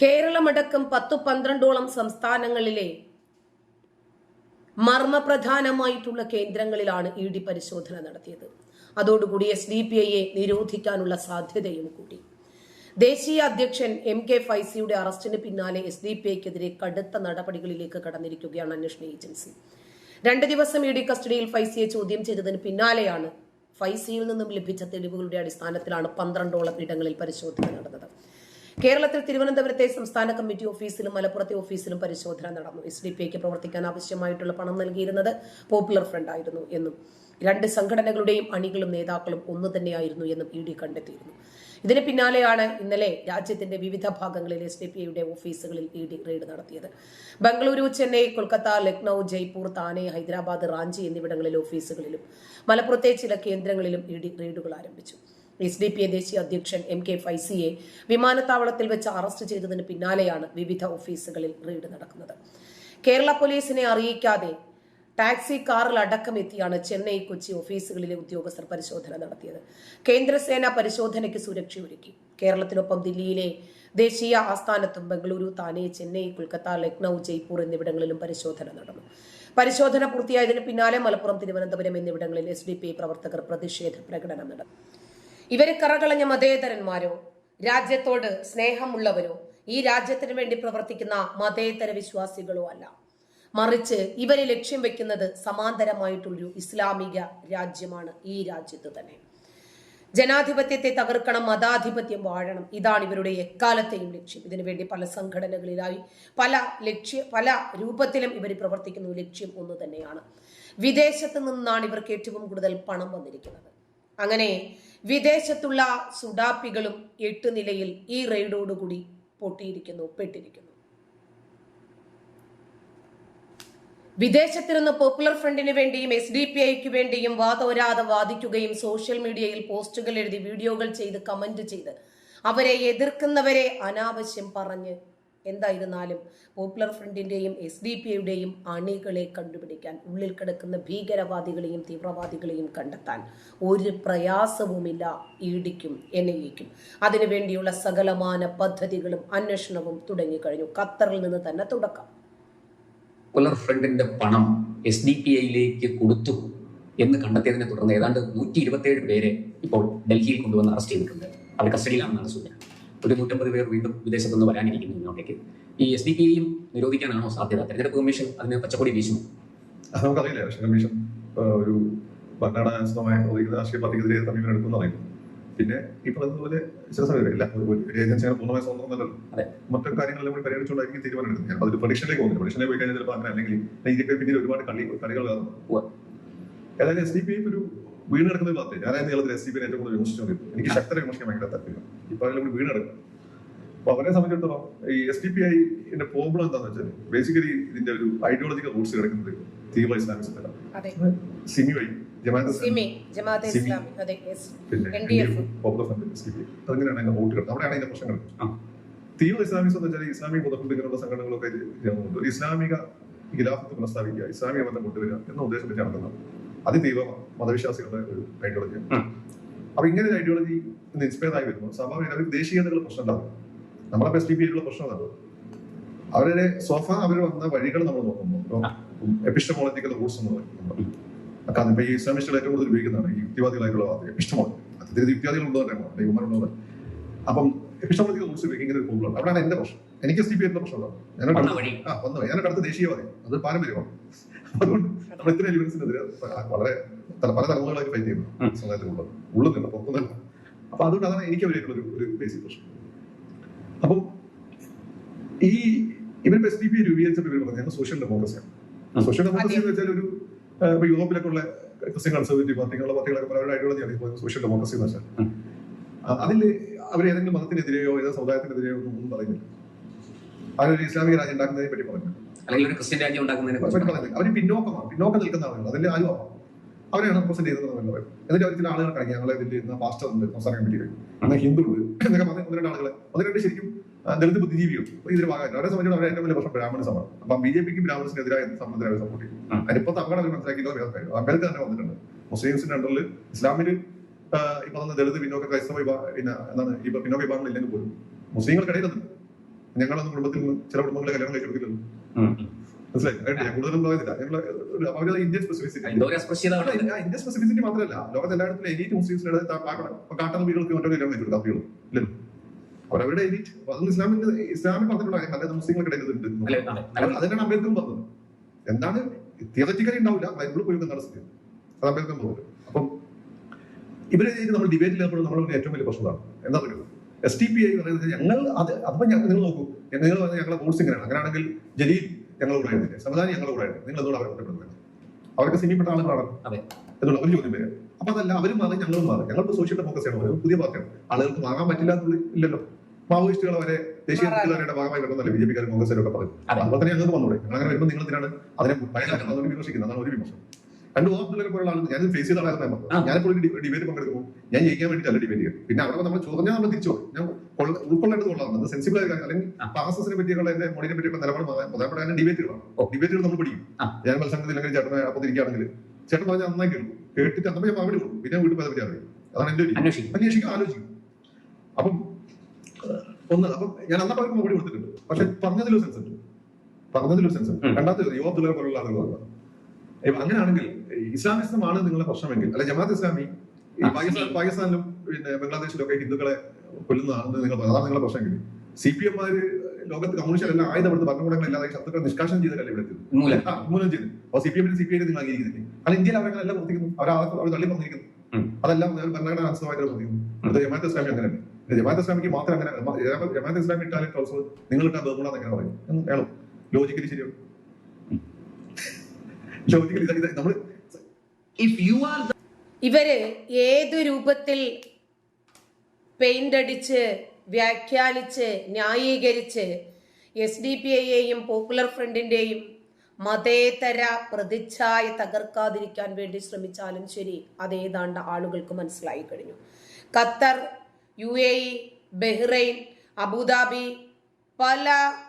കേരളമടക്കം പത്തു പന്ത്രണ്ടോളം സംസ്ഥാനങ്ങളിലെ മർമ്മപ്രധാനമായിട്ടുള്ള കേന്ദ്രങ്ങളിലാണ് ഇ ഡി പരിശോധന നടത്തിയത്. അതോടുകൂടി എസ് ഡി പി ഐയെ നിരോധിക്കാനുള്ള സാധ്യതയും കൂടി. ദേശീയ അധ്യക്ഷൻ എം കെ ഫൈസിയുടെ അറസ്റ്റിന് പിന്നാലെ എസ് ഡി പി ഐക്കെതിരെ കടുത്ത നടപടികളിലേക്ക് കടന്നിരിക്കുകയാണ് അന്വേഷണ ഏജൻസി. രണ്ട് ദിവസം ഇ ഡി കസ്റ്റഡിയിൽ ഫൈസിയെ ചോദ്യം ചെയ്തതിന് പിന്നാലെയാണ് ഫൈസിയിൽ നിന്നും ലഭിച്ച തെളിവുകളുടെ അടിസ്ഥാനത്തിലാണ് പന്ത്രണ്ടോളം ഇടങ്ങളിൽ പരിശോധന നടന്നത്. കേരളത്തിൽ തിരുവനന്തപുരത്തെ സംസ്ഥാന കമ്മിറ്റി ഓഫീസിലും മലപ്പുറത്തെ ഓഫീസിലും പരിശോധന നടന്നു. എസ് ഡി പി ഐക്ക് പ്രവർത്തിക്കാൻ ആവശ്യമായിട്ടുള്ള പണം നൽകിയിരുന്നത് പോപ്പുലർ ഫ്രണ്ട് ആയിരുന്നു എന്നും രണ്ട് സംഘടനകളുടെയും അണികളും നേതാക്കളും ഒന്നു തന്നെയായിരുന്നു എന്നും ഇ ഡി കണ്ടെത്തിയിരുന്നു. ഇതിന് പിന്നാലെയാണ് ഇന്നലെ രാജ്യത്തിന്റെ വിവിധ ഭാഗങ്ങളിൽ എസ് ഡി പി ഐയുടെ ഓഫീസുകളിൽ ഇ ഡി റെയ്ഡ് നടത്തിയത്. ബംഗളൂരു ചെന്നൈ കൊൽക്കത്ത ലക്നൗ ജയ്പൂർ താനെ ഹൈദരാബാദ് റാഞ്ചി എന്നിവിടങ്ങളിലെ ഓഫീസുകളിലും മലപ്പുറത്തെ ചില കേന്ദ്രങ്ങളിലും ഇ ഡി റെയ്ഡുകൾ ആരംഭിച്ചു. എസ് ഡി പി എ ദേശീയ അധ്യക്ഷൻ എം കെ ഫൈസിയെ വിമാനത്താവളത്തിൽ വെച്ച് അറസ്റ്റ് ചെയ്തതിന് പിന്നാലെയാണ് വിവിധ ഓഫീസുകളിൽ റെയ്ഡ് നടക്കുന്നത്. കേരള പോലീസിനെ അറിയിക്കാതെ ടാക്സി കാറിൽ അടക്കം എത്തിയാണ് ചെന്നൈ കൊച്ചി ഓഫീസുകളിലെ ഉദ്യോഗസ്ഥർ പരിശോധന നടത്തിയത്. കേന്ദ്രസേന പരിശോധനയ്ക്ക് സുരക്ഷയൊരുക്കി. കേരളത്തിനൊപ്പം ദില്ലിയിലെ ദേശീയ ആസ്ഥാനത്തും ബംഗളൂരു താനെ ചെന്നൈ കൊൽക്കത്ത ലക്നൗ ജയ്പൂർ എന്നിവിടങ്ങളിലും പരിശോധന നടന്നു. പരിശോധന പൂർത്തിയായതിന് പിന്നാലെ മലപ്പുറം തിരുവനന്തപുരം എന്നിവിടങ്ങളിൽ എസ് പ്രവർത്തകർ പ്രതിഷേധ പ്രകടനം നടത്തി. ഇവർ കറകളഞ്ഞ മതേതരന്മാരോ രാജ്യത്തോട് സ്നേഹമുള്ളവരോ ഈ രാജ്യത്തിന് വേണ്ടി പ്രവർത്തിക്കുന്ന മതേതര വിശ്വാസികളോ അല്ല. മറിച്ച് ഇവരെ ലക്ഷ്യം വെക്കുന്നത് സമാന്തരമായിട്ടുള്ളൊരു ഇസ്ലാമിക രാജ്യമാണ് ഈ രാജ്യത്ത് തന്നെ. ജനാധിപത്യത്തെ തകർക്കണം മതാധിപത്യം വാഴണം ഇതാണ് ഇവരുടെ എക്കാലത്തെയും ലക്ഷ്യം. ഇതിനുവേണ്ടി പല സംഘടനകളിലായി പല ലക്ഷ്യ പല രൂപത്തിലും ഇവർ പ്രവർത്തിക്കുന്ന ലക്ഷ്യം ഒന്ന് തന്നെയാണ്. വിദേശത്ത് നിന്നാണ് ഇവർക്ക് ഏറ്റവും കൂടുതൽ പണം വന്നിരിക്കുന്നത്. അങ്ങനെ വിദേശത്തുള്ള സുഡാപ്പികളും എട്ട് നിലയിൽ ഈ റെയ്ഡോടുകൂടി പൊട്ടിയിരിക്കുന്നു പെട്ടിരിക്കുന്നു. വിദേശത്തിരുന്ന് പോപ്പുലർ ഫ്രണ്ടിന് വേണ്ടിയും എസ് ഡി പി ഐക്ക് വേണ്ടിയും വാതോരാതെ വാദിക്കുകയും സോഷ്യൽ മീഡിയയിൽ പോസ്റ്റുകൾ എഴുതി വീഡിയോകൾ ചെയ്ത് കമന്റ് ചെയ്ത് അവരെ എതിർക്കുന്നവരെ അനാവശ്യം പറഞ്ഞ് എന്തായിരുന്നാലും പോപ്പുലർ ഫ്രണ്ടിന്റെയും എസ് ഡി പി യുടെയും അണികളെ കണ്ടുപിടിക്കാൻ ഉള്ളിൽ കിടക്കുന്ന ഭീകരവാദികളെയും തീവ്രവാദികളെയും കണ്ടെത്താൻ ഒരു പ്രയാസവുമില്ല ഇടിക്കും എൻ ഐ എക്കും അതിനുവേണ്ടിയുള്ള സകലമാന പദ്ധതികളും അന്വേഷണവും തുടങ്ങിക്കഴിഞ്ഞു. ഖത്തറിൽ നിന്ന് തന്നെ തുടക്കം. പോപ്പുലർ ഫ്രണ്ടിന്റെ പണം എസ് ഡി പി ഐയിലേക്ക് കൊടുത്തു എന്ന് കണ്ടെത്തിയതിനെ തുടർന്ന് ഏതാണ്ട് നൂറ്റി ഇരുപത്തിയേഴ് പേരെ ഇപ്പോൾ ഡൽഹിയിൽ കൊണ്ടുവന്ന് അറസ്റ്റ് ചെയ്തിട്ടുണ്ട്. അവർ കസ്റ്റഡിയിലാണെന്നാണ് സൂചന. ഒരു നൂറ്റമ്പത് പേർ വീണ്ടും വിദേശത്തു നിന്ന് വരാനിരിക്കുന്നു ഇങ്ങോട്ടേക്ക്. ഈ എസ് ഡി പി ഐയും നിരോധിക്കാനാണോ സാധ്യത? തെരഞ്ഞെടുപ്പ് കമ്മീഷൻ അതിന് പച്ചക്കൊടി വീശുമോ അത് നമുക്കറിയില്ല. ഇലക്ഷൻ കമ്മീഷൻ ഒരു ഭരണഘടനാനുസൃതമായ രാഷ്ട്രീയ പാർട്ടിക്കെതിരെ സമീപനം എടുക്കുന്ന അറിയും പിന്നെ ഈ പറഞ്ഞതുപോലെ ചില സമയത്ത് ഒരു ഏജൻസി അങ്ങനെ പൂർണമായ സ്വന്തമല്ലല്ലോ അതെ. മറ്റു കാര്യങ്ങളെല്ലാം കൂടി പരിഗണിച്ചുകൊണ്ടായിരിക്കും തീരുമാനം എടുക്കുന്നത് ഞാൻ അതൊരു പ്രൊഡിക്ഷനിലേക്ക് പോകുന്നില്ല. പ്രൊഡിക്ഷനിലേക്ക് പോയി കഴിഞ്ഞാൽ ചിലപ്പോൾ അങ്ങനെ അല്ലെങ്കിൽ ഇതിന്റെ പിന്നിൽ ഒരുപാട് കളി കളികൾ. ഏതായാലും എസ് ഡി പി ഒരു വീണ് കിടക്കുന്ന ഭാഗത്ത് ഞാൻ നീളത്തിൽ എസ് സി പിന്നെ ഏറ്റവും കൂടുതൽ വിമർശിച്ചുകൊണ്ടിരുന്നു എനിക്ക് ശക്തരെ വിമർശിക്കാൻ ഭയങ്കര താല്പര്യം. ഇപ്പൊ അതിലും കൂടി വീണ് കിടക്കും അപ്പൊ അവരെ സംബന്ധിച്ചിടത്തോളം ഈ എസ് ഡി പി ഐ എന്റെ പ്രോബ്ലം എന്താണെന്ന് വെച്ചാൽ ബേസിക്കലി ഇതിന്റെ ഒരു ഐഡിയോളജിക്കൽ റൂട്ട്സ് കിടക്കുന്നത് തീവ്ര ഇസ്ലാമിസത്തിലാണ് അതെ. സിമി വഴി അങ്ങനെയാണ് വോട്ട് കിടക്കുന്നത്. അവിടെയാണ് പ്രശ്നങ്ങൾ. തീവ്ര ഇസ്ലാമിസം എന്ന് വെച്ചാൽ ഇസ്ലാമിക മതഫണ്ട് സംഘടനകളൊക്കെ ഇസ്ലാമിക ഖിലാഫത്ത് പുനഃസ്ഥാപിക്കുക ഇസ്ലാമിക ബന്ധം കൊണ്ടുവരിക എന്ന ഉദ്ദേശം വെച്ച് നടക്കുന്നത് അതിതീവ്ര മതവിശ്വാസികളുടെ ഒരു ഐഡിയോളജിയാണ്. അപ്പൊ ഇങ്ങനെ ഒരു ഐഡിയോളജി ഇൻസ്പയർ ആയി വരുമ്പോൾ സ്വാഭാവിക അവർക്ക് ദേശീയതകളുടെ പ്രശ്നം ഉണ്ടാവും. നമ്മളെ എസ് ഡി പി ഐയിലുള്ള പ്രശ്നം ഉണ്ടാവും. അവരുടെ സോഫ അവർ വന്ന വഴികൾ നമ്മൾ നോക്കുമ്പോൾ എപ്പിസ്റ്റമോളജിക്കൽ റൂട്ട്സ് എന്ന് പറയുന്നത്. കാരണം ഇപ്പൊ ഈ ഇസ്ലാമിസ്റ്റുകൾ ഏറ്റവും കൂടുതൽ ഉപയോഗിക്കുന്നതാണ് ഈ യുക്തിവാദികളായിട്ടുള്ള എപ്പിസ്റ്റമോളജി അതിൽ യുക്തിവാദികൾ ഉള്ളവരാണ് ഉള്ളത് അപ്പം എപ്പിസ്റ്റമോളജിക്കൽ റൂൾസ് ഉപയോഗിക്കുന്ന ഇങ്ങനെ ഒരു പ്രോബ്ലം അവിടെയാണ് എന്റെ പ്രശ്നം. എനിക്ക് എസ് ഡി പി ഐയുടെ പ്രശ്നമുള്ളത് ഞാൻ വഴി. ആ വന്നു ഞാനൊരു അടുത്ത ദേശീയവാദി. അത് പാരമ്പര്യമാണ്. അതുകൊണ്ട് നമ്മൾ ഇത്തരം എലിമെന്റ്സിനെതിരെ വളരെ പല പല തലമുറകളായിട്ട് ഫൈറ്റ് ചെയ്യുന്നു. സമുദായത്തിലുള്ളത് ഉള്ളിൽ നിന്ന് പുറത്തുനിന്നല്ല അപ്പൊ അതുകൊണ്ട് അതാണ് എനിക്ക് അവരായിട്ടുള്ള ഒരു ഒരു ബേസിക് പ്രശ്നം അപ്പം ഈ ഇവരിപ്പോ എസ് ഡി പി രൂപീകരിച്ചപ്പോൾ ഇവർ പറഞ്ഞത് സോഷ്യൽ ഡെമോക്രസിയാണ്. സോഷ്യൽ ഡെമോക്രസി എന്ന് വെച്ചാൽ ഒരു ഇപ്പൊ യൂറോപ്പിലൊക്കെ ഉള്ള ക്രിസ്ത്യൻ കൺസർവേറ്റീവ് പാർട്ടികളുടെ പാർട്ടികളൊക്കെ അവരുടെ ഐഡിയോളജിയാണ് സോഷ്യൽ ഡെമോക്രസി എന്ന് വെച്ചാൽ. അതിൽ അവർ ഏതെങ്കിലും മതത്തിനെതിരെയോ ഏതെങ്കിലും സമുദായത്തിനെതിരെയോ ഒന്നും പറയുന്നില്ല അവരൊരു ഇസ്ലാമിക രാജ്യം ഉണ്ടാക്കുന്നതിനെ പറ്റി പറഞ്ഞു. അല്ലെങ്കിൽ ഒരു ക്രിസ്ത്യൻ രാജ്യം ഉണ്ടാക്കുന്നതിനെ പറ്റി പറയുന്നത് അവർ പിന്നോക്കമാണ്. പിന്നോക്കം നിൽക്കുന്ന ആളുകൾ അതിൽ ആരും അവരെയാണ് പ്രസന്റ് ചെയ്തത് എന്ന് പറയുന്നത്. എന്നിട്ട് അവർ ചില ആളുകൾ കഴിഞ്ഞ ഞങ്ങളെ ഇതിൽ ഇരുന്ന പാസ്റ്റർ ഉണ്ട് സംസ്ഥാന കമ്മിറ്റിയിൽ അങ്ങനെ ഹിന്ദു ഉണ്ട്. എന്നൊക്കെ പറഞ്ഞ ഒന്ന് രണ്ട് ആളുകളെ. ഒന്ന് രണ്ട് ശരിക്കും ദളിത് ബുദ്ധിജീവിയും? ഇതിന് ഭാഗമായിട്ട് അവരെ സംബന്ധിച്ച് അവരെ ഏറ്റവും വലിയ പ്രശ്നം ബ്രാഹ്മണസമാണ് അപ്പൊ ബി ജെ പിക്കും ബ്രാഹ്മണസിനെതിരായ സംബന്ധത്തിൽ അവർ സപ്പോർട്ട് ചെയ്യും. അതിപ്പോ അപകടം അവർ മനസ്സിലാക്കിയിട്ടുള്ള വേറെ അംബേദ്കർ തന്നെ വന്നിട്ടുണ്ട്. മുസ്ലിംസിന്റെ അണ്ടറിൽ ഇസ്ലാമിൽ ഇപ്പൊ ഈ പറഞ്ഞ ദളിത് പിന്നോക്ക ക്രൈസ്തവ വിഭാഗം പിന്നെ എന്താണ് ഈ പിന്നോക്ക വിഭാഗങ്ങൾ ഇല്ലെങ്കിൽ പോലും മുസ്ലിങ്ങൾക്കിടയിൽ അത് ഞങ്ങളൊന്നും കുടുംബത്തിൽ നിന്ന് ചില കുടുംബങ്ങളെ കല്യാണം കഴിക്കുന്നില്ലല്ലോ ഉം, ഉം. മനസ്സിലായി? അതായത് ഞാൻ കൂടുതലൊന്നും പറയുന്നില്ല. ഞങ്ങൾ അവരുടെ ഇന്ത്യൻ സ്പെസിഫിസിറ്റി ഇന്ത്യൻ സ്പെസിഫിസിറ്റി മാത്രമല്ല. ലോകത്ത് എല്ലായിടത്തും എലീറ്റ് മുസ്ലിംസിന്റെ കാട്ടുന്ന വീടുകൾക്ക് മറ്റൊരു കല്യാണം കഴിച്ചു കാപ്പികളും ഇല്ലല്ലോ അവരവരുടെ എലീറ്റ് അതൊന്നും ഇസ്ലാമിന്റെ ഇസ്ലാമിൽ പറഞ്ഞിട്ടുള്ള കാര്യം. അല്ലാതെ മുസ്ലിങ്ങൾക്ക് ഇടയിൽ ഉണ്ട് അല്ലെ, അതെ, നല്ല- അതിനാണ് അംബേദ്കർ പറഞ്ഞത്. എന്താണ്? തിയററ്റിക്കലി ഉണ്ടാവില്ല. ബൈബിളിൽ പോയി എന്താണ് സത്യം അത് അംബേദ്കർ പറഞ്ഞത്. അപ്പം ഇവരെ നമ്മൾ ഡിബേറ്റിൽ ഏർപ്പെടുന്ന നമ്മുടെ ഏറ്റവും വലിയ പ്രശ്നമാണ്. എന്താ പറയുക? എസ് ടി പി ഐ പറയുന്നത് ഞങ്ങൾ അത് അപ്പൊ ഞങ്ങൾ നിങ്ങൾ നോക്കൂ. നിങ്ങൾ പറഞ്ഞാൽ ഞങ്ങളെ കോഴ്സ് ഇങ്ങനെയാണ് അങ്ങനെയാണെങ്കിൽ ജലീൽ ഞങ്ങൾ കൂടെ ആയിരുന്നില്ലേ? സമദാനി ഞങ്ങൾ കൂടെ ആയിരുന്നു. നിങ്ങൾ എന്തുകൊണ്ട് അവരെ കുറ്റപ്പെടുന്നത് അവർക്ക് സിനിമപ്പെട്ട ആളുകളാണ്. അതെ. എന്നുള്ള ഒരു ചോദ്യം പേര് അപ്പൊ അതല്ല അവരും മാറി ഞങ്ങളും മാറി. ഞങ്ങൾക്ക് സോഷ്യൽ ഡെമോക്രസി ആണ് പറയുന്നത് പുതിയ പാർട്ടിയാണ്. ആളുകൾക്ക് വാങ്ങാൻ പറ്റില്ല ഇല്ലല്ലോ. മാവോയിസ്റ്റുകൾ അവരെ ദേശീയ തലവരുടെ ഭാഗമായി വരുന്നല്ലേ ബി ജെ പിക്കാരും കോൺഗ്രസ്സുകാരും ഒക്കെ പറയും അതെ. അതുപോലെ തന്നെ ഞങ്ങൾക്ക് വന്നൂടെ. ഞങ്ങൾ അങ്ങനെ വരുമ്പോൾ നിങ്ങൾ തന്നെയാണ് അതിനെ ഭയങ്കര അതുകൊണ്ട് വിമർശിക്കുന്നത്? അതാണ് ഒരു വിമർശനം. രണ്ട് ഓർമ്മകളെ പോലുള്ള ആളുകൾ ഞാൻ ഫേസ് ചെയ്ത ആളായിരുന്നു ഞാൻ ആ. പറഞ്ഞത്. ഞാനിപ്പോൾ ഒരു ഡിബേറ്റ് പങ്കെടുക്കുമ്പോൾ ഞാൻ ജയിക്കാൻ വേണ്ടിയിട്ടല്ല ഡിബേറ്റ് ചെയ്യും പിന്നെ അവിടെ നമ്മൾ ചോദിച്ചാൽ നമ്മൾ തിരിച്ചു. ഞാൻ കൊള്ള- ഉൾക്കൊള്ളേണ്ടത് കൊള്ളാം. അത് സെൻസിബിൾ ആയ കാര്യം. അല്ലെങ്കിൽ. പാസസിനെ പറ്റിയുള്ള എന്റെ മോഡിനെ പറ്റിയുള്ള നിലപാട് പ്രധാനപ്പെട്ട ഡിബേറ്റുകളാണ് ഡിബേറ്റ് ഡിബേറ്റുകൾ നമ്മൾ പഠിക്കും ഞാൻ മത്സരത്തിൽ അല്ലെങ്കിൽ ചേട്ടനെ അപ്പൊ തിരിക്കുകയാണെങ്കിൽ ചേട്ടൻ പറഞ്ഞാൽ നന്നായി കേൾക്കും. കേട്ടിട്ട് അന്നപ്പോ ഞാൻ മറുപടി കൊടുക്കും. പിന്നെ വീട്ടിൽ പോയി അറിയും. അതാണ് എന്റെ ഒരു. അന്വേഷിക്കും. ആലോചിക്കും. അപ്പം ഒന്ന് അപ്പം ഞാൻ അന്ന അവർക്ക് മറുപടി കൊടുത്തിട്ടുണ്ട്. പക്ഷെ പറഞ്ഞതിലൊരു സെൻസ് ഉണ്ട്. പറഞ്ഞതിലൊരു സെൻസ് ഉണ്ട്. രണ്ടാമത്തെ യുവ പോലുള്ള ആളുകൾ അങ്ങനെയാണെങ്കിൽ ഇസ്ലാമിസമാണ് നിങ്ങളുടെ പ്രശ്നമെങ്കിൽ. അല്ലെ ജമാഅത്ത് ഇസ്ലാമി പാകിസ്ഥാൻ പാകിസ്ഥാനിലും പിന്നെ ബംഗ്ലാദേശിലും ഒക്കെ ഹിന്ദുക്കളെ കൊല്ലുന്നതാണെന്ന് നിങ്ങൾ. അതാണ് നിങ്ങളുടെ പ്രശ്നമെങ്കിൽ. സി പി എംമാര് ലോകത്ത് കമ്മ്യൂണിസ്റ്റ് എല്ലാം ഭരണകൂടങ്ങൾ ഇല്ലാതെ ശത്രുക്കളെ നിഷ്കാശനം ചെയ്തല്ലേ ഇവിടെ മൂലം. ചെയ്തു അപ്പോൾ സി പി എമ്മിന് സി പി ഐ നിങ്ങൾ അംഗീകരിക്കുന്നില്ലേ? കാരണം ഇന്ത്യയിൽ അവരങ്ങനെ എല്ലാം പ്രവർത്തിക്കുന്നു. അവർ അവർ തള്ളി പറഞ്ഞിരിക്കുന്നു. അതെല്ലാം ഭരണഘടന അനുസൃതമായിട്ട് പ്രവർത്തിക്കുന്നു. അടുത്ത ജമാഅത്ത് ഇസ്ലാമി അങ്ങനെ ജമാഅത്ത് ഇസ്ലാമിക്ക് മാത്രം അങ്ങനെ ജമാഅത്ത് ഇസ്ലാമി ഇട്ടാലും ട്രൗസർ നിങ്ങൾ ഇട്ടാൽ ബഹുമാനം എങ്ങനെ പറയും. വേണം ലോജിക്കലി ശരിയാണ് ലോജിക്കലി നമ്മൾ ഇവർ ഏത് രൂപത്തിൽ പെയിന്റ് അടിച്ച് വ്യാഖ്യാനിച്ച് ന്യായീകരിച്ച് എസ് ഡി പി ഐയെയും പോപ്പുലർ ഫ്രണ്ടിന്റെയും മതേതര പ്രതിച്ഛായ തകർക്കാതിരിക്കാൻ വേണ്ടി ശ്രമിച്ചാലും ശരി. അതേതാണ്ട് ആളുകൾക്ക് മനസ്സിലായി കഴിഞ്ഞു. Qatar U A E Bahrain Abu Dhabi പല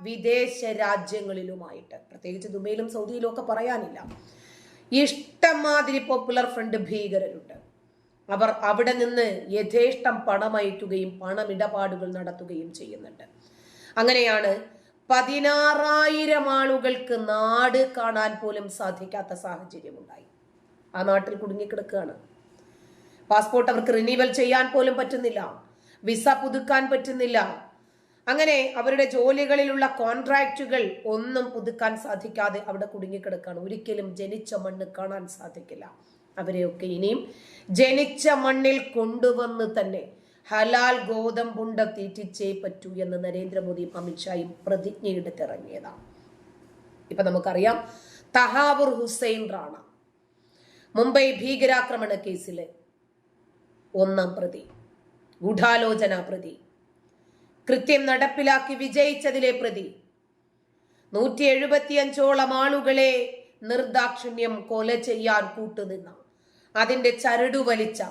വിദേശ രാജ്യങ്ങളിലുമായിട്ട്. പ്രത്യേകിച്ച് ദുബൈയിലും സൗദിയിലും ഒക്കെ പറയാനില്ല. ഇഷ്ടംമാതിരി പോപ്പുലർ ഫ്രണ്ട് ഭീകരരുണ്ട്. അവർ അവിടെ നിന്ന് യഥേഷ്ടം പണമയക്കുകയും പണമിടപാടുകൾ നടത്തുകയും ചെയ്യുന്നുണ്ട്. അങ്ങനെയാണ് പതിനാറായിരം ആളുകൾക്ക് നാട് കാണാൻ പോലും സാധിക്കാത്ത സാഹചര്യം ഉണ്ടായി. ആ നാട്ടിൽ കുടുങ്ങിക്കിടക്കുകയാണ്. പാസ്പോർട്ട് അവർക്ക് റിന്യൂവൽ ചെയ്യാൻ പോലും പറ്റുന്നില്ല. വിസ പുതുക്കാൻ പറ്റുന്നില്ല. അങ്ങനെ അവരുടെ ജോലികളിലുള്ള കോൺട്രാക്റ്റുകൾ ഒന്നും പുതുക്കാൻ സാധിക്കാതെ അവിടെ കുടുങ്ങിക്കിടക്കുകയാണ് ഒരിക്കലും ജനിച്ച മണ്ണ് കാണാൻ സാധിക്കില്ല. അവരെയൊക്കെ ഇനിയും ജനിച്ച മണ്ണിൽ കൊണ്ടുവന്ന് തന്നെ ഹലാൽ ഗോതമ്പുണ്ട തീറ്റിച്ചേ പറ്റൂ എന്ന് നരേന്ദ്രമോദിയും അമിത്ഷായും പ്രതിജ്ഞയെടുത്തിറങ്ങിയതാണ് ഇപ്പൊ നമുക്കറിയാം തഹാബുർ ഹുസൈൻ റാണ മുംബൈ ഭീകരാക്രമണ കേസിലെ ഒന്നാം പ്രതി ഗൂഢാലോചന പ്രതി. കൃത്യം നടപ്പിലാക്കി വിജയിച്ചതിലെ പ്രതി. നൂറ്റി എഴുപത്തിയഞ്ചോളം ആളുകളെ നിർദാക്ഷിണ്യം കൊല ചെയ്യാൻ കൂട്ടുനിന്ന അതിന്റെ ചരടു വലിച്ച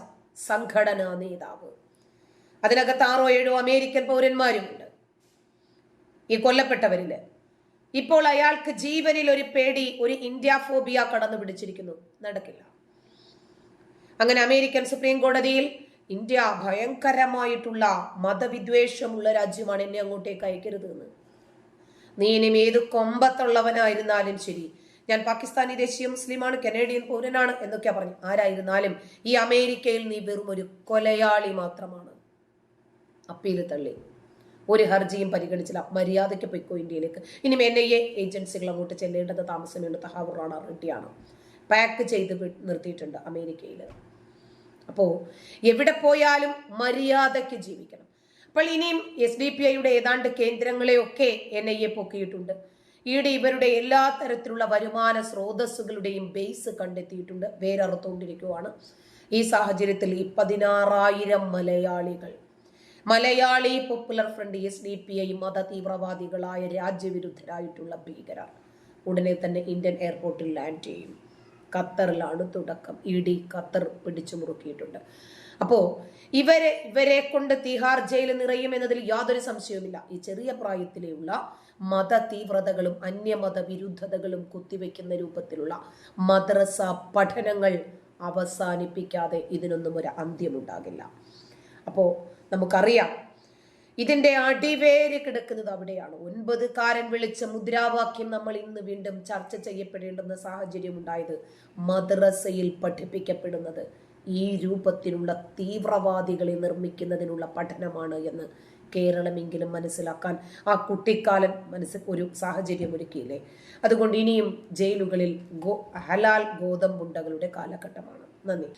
സംഘടനാ നേതാവ്. അതിനകത്ത് ആറോ ഏഴോ അമേരിക്കൻ പൗരന്മാരുമുണ്ട്. ഈ കൊല്ലപ്പെട്ടവരിൽ. ഇപ്പോൾ അയാൾക്ക് ജീവനിൽ ഒരു പേടി ഒരു ഇന്ത്യ ഫോബിയ കടന്നു പിടിച്ചിരിക്കുന്നു നടക്കില്ല. അങ്ങനെ അമേരിക്കൻ സുപ്രീം കോടതിയിൽ ഇന്ത്യ ഭയങ്കരമായിട്ടുള്ള മതവിദ്വേഷമുള്ള രാജ്യമാണ് എന്നെ അങ്ങോട്ടേക്ക് അയക്കരുത് എന്ന്. നീ ഇനിയും ഏത് കൊമ്പത്തുള്ളവനായിരുന്നാലും ശരി. ഞാൻ പാകിസ്ഥാനി ദേശീയ മുസ്ലിമാണ് കനേഡിയൻ പൗരനാണ് എന്നൊക്കെയാ പറഞ്ഞു. ആരായിരുന്നാലും ഈ അമേരിക്കയിൽ നീ വെറും ഒരു കൊലയാളി മാത്രമാണ്. അപ്പീൽ തള്ളി. ഒരു ഹർജിയും പരിഗണിച്ചില്ല. മര്യാദയ്ക്ക് പൊയ്ക്കോ ഇന്ത്യയിലേക്ക്. ഇനി എൻ ഐ എ ഏജൻസികൾ അങ്ങോട്ട് ചെല്ലേണ്ടത് താമസമേണ്ട തഹാവൂർ റാണ റെഡ്ഡിയാണ്. പാക്ക് ചെയ്ത് നിർത്തിയിട്ടുണ്ട് അമേരിക്കയിൽ അപ്പോൾ എവിടെ പോയാലും മര്യാദയ്ക്ക് ജീവിക്കണം. അപ്പോൾ ഇനിയും എസ് ഡി പി ഐയുടെ ഏതാണ്ട് കേന്ദ്രങ്ങളെയൊക്കെ എൻ ഐ എ പൊക്കിയിട്ടുണ്ട്. ഈടെ ഇവരുടെ എല്ലാ തരത്തിലുള്ള വരുമാന സ്രോതസ്സുകളുടെയും ബേസ് കണ്ടെത്തിയിട്ടുണ്ട്. വേരറുത്തുകൊണ്ടിരിക്കുകയാണ് ഈ സാഹചര്യത്തിൽ ഈ പതിനാറായിരം മലയാളികൾ. Malayali popular front S D P I മത തീവ്രവാദികളായ രാജ്യവിരുദ്ധരായിട്ടുള്ള ഭീകരർ ഉടനെ തന്നെ ഇന്ത്യൻ എയർപോർട്ടിൽ ലാൻഡ് ചെയ്യും. ഖത്തറിലാണ് തുടക്കം. ഇ ഡി ഖത്തർ പിടിച്ചു മുറുക്കിയിട്ടുണ്ട്. അപ്പോൾ ഇവരെ ഇവരെ കൊണ്ട് തിഹാർ ജയിൽ നിറയും എന്നതിൽ യാതൊരു സംശയവുമില്ല. ഈ ചെറിയ പ്രായത്തിലുള്ള മത തീവ്രതകളും അന്യമത വിരുദ്ധതകളും കുത്തിവെക്കുന്ന രൂപത്തിലുള്ള മദ്രസ പഠനങ്ങൾ അവസാനിപ്പിക്കാതെ ഇതിനൊന്നും ഒരു അന്ത്യമുണ്ടാകില്ല. അപ്പോ നമുക്കറിയാം ഇതിന്റെ അടിവേര് കിടക്കുന്നത് അവിടെയാണ്. ഒൻപത് കാരൻ വിളിച്ച മുദ്രാവാക്യം നമ്മൾ ഇന്ന് വീണ്ടും ചർച്ച ചെയ്യപ്പെടേണ്ടുന്ന സാഹചര്യം ഉണ്ടായത് മദ്രസയിൽ പഠിപ്പിക്കപ്പെടുന്നത്. ഈ രൂപത്തിലുള്ള തീവ്രവാദികളെ നിർമ്മിക്കുന്നതിനുള്ള പഠനമാണ് എന്ന് കേരളമെങ്കിലും മനസ്സിലാക്കാൻ ആ കുട്ടിക്കാലൻ മനസ്സിൽ ഒരു സാഹചര്യം ഒരുക്കിയില്ലേ? അതുകൊണ്ട് ഇനിയും ജയിലുകളിൽ ഗോ ഹലാൽ ഗോതമ്പുണ്ടകളുടെ കാലഘട്ടമാണ്. നന്ദി.